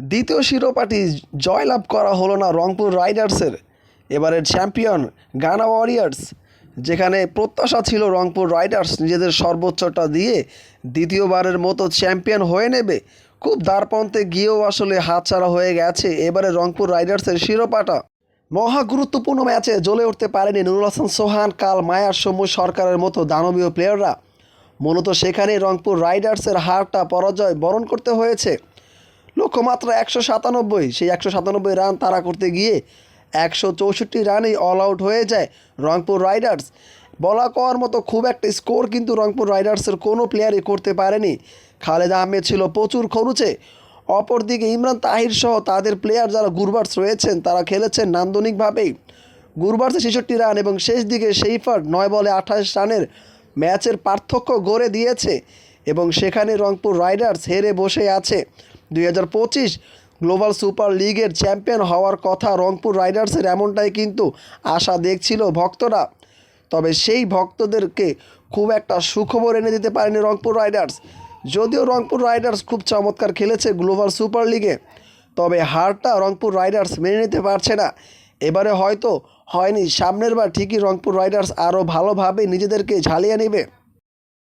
দ্বিতীয় শিরোপাটি জয়লাভ করা হলো না রংপুর রাইডার্সের। এবারের চ্যাম্পিয়ন গানা ওয়ারিয়ার্স, যেখানে প্রত্যাশা ছিল রংপুর রাইডার্স নিজেদের সর্বোচ্চটা দিয়ে দ্বিতীয়বারের মতো চ্যাম্পিয়ন হয়ে নেবে। খুব দ্বারপন্থে গিয়েও আসলে হাতছাড়া হয়ে গেছে এবারে রংপুর রাইডার্সের শিরোপাটা। মহা গুরুত্বপূর্ণ ম্যাচে জ্বলে উঠতে পারেনি নুরুল হাসান, সোহান, কাল মায়ার সৌম্য সরকারের মতো দানবীয় প্লেয়াররা মূলত সেখানেই রংপুর রাইডার্সের হারটা পরাজয় বরণ করতে হয়েছে। লক্ষ্যমাত্রা একশো সাতানব্বই। সেই একশো সাতানব্বই রান তারা করতে গিয়ে একশো চৌষট্টি রানেই অল আউট হয়ে যায় রংপুর রাইডার্স। বলা কওয়ার মতো খুব একটা স্কোর কিন্তু রংপুর রাইডার্সের কোনো প্লেয়ারই করতে পারেনি। খালেদ আহমেদ ছিল প্রচুর খরুচে। অপরদিকে ইমরান তাহির সহ তাদের প্লেয়ার যারা গুরবার্স রয়েছেন, তারা খেলেছেন নান্দনিকভাবেই। গুরবার্সে ছেষট্টি রান এবং শেষ দিকে সেইফার নয় বলে আঠাশ রানের ম্যাচের পার্থক্য গড়ে দিয়েছে এবং সেখানে রংপুর রাইডার্স হেরে বসে আছে। দুই হাজার পঁচিশ গ্লোবাল সুপার লিগের চ্যাম্পিয়ন হওয়ার কথা রংপুর রাইডার্সের এমনটাই কিন্তু আশা দেখছিল ভক্তরা। তবে সেই ভক্তদেরকে খুব একটা সুখবর এনে দিতে পারেনি রংপুর রাইডার্স। যদিও রংপুর রাইডার্স খুব চমৎকার খেলেছে গ্লোবাল সুপার লিগে, তবে হারটা রংপুর রাইডার্স মেনে নিতে পারছে না। এবারে হয়তো হয়নি, সামনের বার ঠিকই রংপুর রাইডার্স আরও ভালোভাবে নিজেদেরকে ঝালিয়ে নেবে।